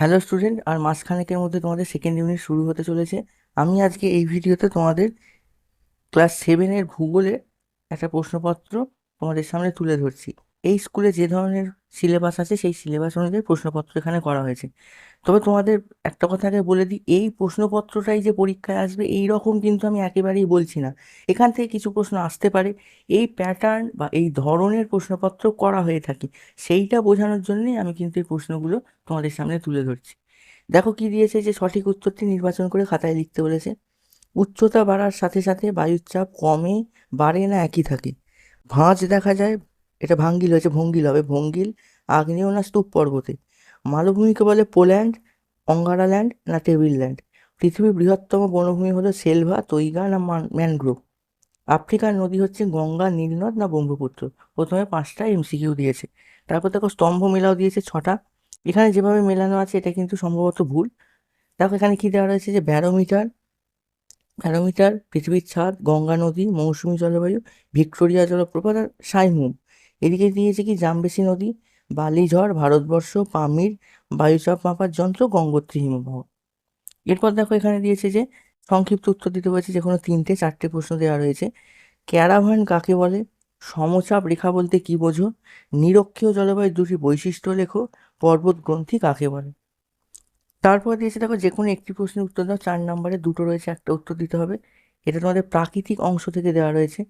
Hello student আর মাসখানেকের মধ্যে তোমাদের second unit শুরু হতে চলেছে। আমি আজকে এই ভিডিওতে তোমাদের ক্লাস সেভেনের ভূগোলে একটা প্রশ্নপত্র তোমাদের সামনে তুলে ধরছি। এই স্কুলে যে ধরনের সিলেবাস আছে, সেই সিলেবাস অনুযায়ী প্রশ্নপত্র এখানে করা হয়েছে। তবে তোমাদের একটা কথা আগে বলে দিই, এই প্রশ্নপত্রটাই যে পরীক্ষায় আসবে, এই রকম কিন্তু আমি একেবারেই বলছি না। এখান থেকে কিছু প্রশ্ন আসতে পারে। এই প্যাটার্ন বা এই ধরনের প্রশ্নপত্র করা হয়ে থাকে, সেইটা বোঝানোর জন্যই আমি কিন্তু এই প্রশ্নগুলো তোমাদের সামনে তুলে ধরছি। দেখো কি দিয়েছে যে সঠিক উত্তরটি নির্বাচন করে খাতায় লিখতে বলেছে, উচ্চতা বাড়ার সাথে সাথে বায়ুর চাপ কমে, বাড়ে না একই থাকে। ভাঁজ দেখা যায় এটা ভাঙ্গিল হয়েছে ভঙ্গিল হবে। ভঙ্গিল আগ্নেয় না স্তূপ পর্বতে মালভূমিকে বলে পোল্যান্ড অঙ্গারা ল্যান্ড না টেবিল ল্যান্ড পৃথিবীর বৃহত্তম বনভূমি হলো সেলভা, তৈগা না ম্যানগ্রোভ? আফ্রিকার নদী হচ্ছে গঙ্গা, নীলনদ না ব্রহ্মপুত্র? প্রথমে পাঁচটা এমসিকিউ দিয়েছে। তারপর দেখো স্তম্ভ মেলাও দিয়েছে ছটা। এখানে যেভাবে মেলানো আছে, এটা কিন্তু সম্ভবত ভুল। দেখো এখানে কী দেওয়া রয়েছে যে ব্যারোমিটার ব্যারোমিটার, পৃথিবীর ছাদ, গঙ্গা নদী, মৌসুমী জলবায়ু, ভিক্টোরিয়া জলপ্রপাত আর সাইমুম। এদিকে দিয়েছে কি জামবেসি নদী বালিঝড় ভারতবর্ষ, পামির, বায়ুচাপ মাপার যন্ত্র, গঙ্গোত্রী হিমবাহ। এরপর দেখো এখানে দিয়েছে যে, সংক্ষিপ্ত উত্তর দিতে বলেছে যে কোনো তিনটে, চারটে প্রশ্ন দেওয়া রয়েছে। ক্যারাভান কাকে বলে? সমচাপ রেখা বলতে কি বোঝো? নিরক্ষীয় জলবায়ুর দুটি বৈশিষ্ট্য লেখো, পর্বত গ্রন্থি কাকে বলে? তারপর দিয়েছে দেখো যে কোনো একটি প্রশ্নের উত্তর দাও, চার নম্বরে দুটো রয়েছে, একটা উত্তর দিতে হবে। এটা তোমাদের প্রাকৃতিক অংশ থেকে দেওয়া রয়েছে।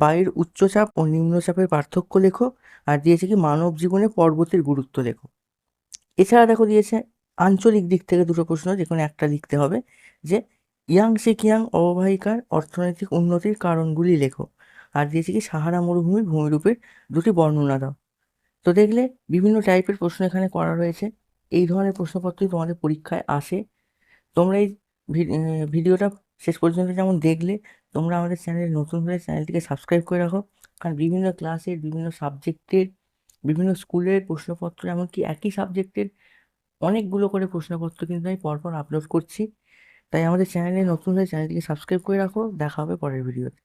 বায়ুর উচ্চচাপ ও নিম্নচাপের পার্থক্য লেখো আর দিয়েছে কি মানব জীবনে পর্বতের গুরুত্ব লেখো। এছাড়া দেখো দিয়েছে আঞ্চলিক দিক থেকে দুটো প্রশ্ন, যে কোনো একটা লিখতে হবে, যে ইয়াংসি কিয়াং অববাহিকার অর্থনৈতিক উন্নতির কারণগুলি লেখো আর দিয়েছে কি সাহারা মরুভূমির ভূমিরূপের দুটি বর্ণনা দাও। তো দেখলে বিভিন্ন টাইপের প্রশ্ন এখানে করা রয়েছে, এই ধরনের প্রশ্নপত্রই তোমাদের পরীক্ষায় আসে। তোমরা এই ভিডিওটা শেষ পর্যন্ত যেমন দেখলে তোমরা আমাদের চ্যানেলে নতুন হলে চ্যানেলটিকে সাবস্ক্রাইব করে রাখো। কারণ বিভিন্ন ক্লাসের বিভিন্ন সাবজেক্টের বিভিন্ন স্কুলের প্রশ্নপত্র, এমনকি একই সাবজেক্টের অনেকগুলো করে প্রশ্নপত্র কিন্তু আমি পরপর আপলোড করছি। তাই আমাদের চ্যানেলে নতুন হলে চ্যানেলটিকে সাবস্ক্রাইব করে রাখো। দেখা হবে পরের ভিডিওতে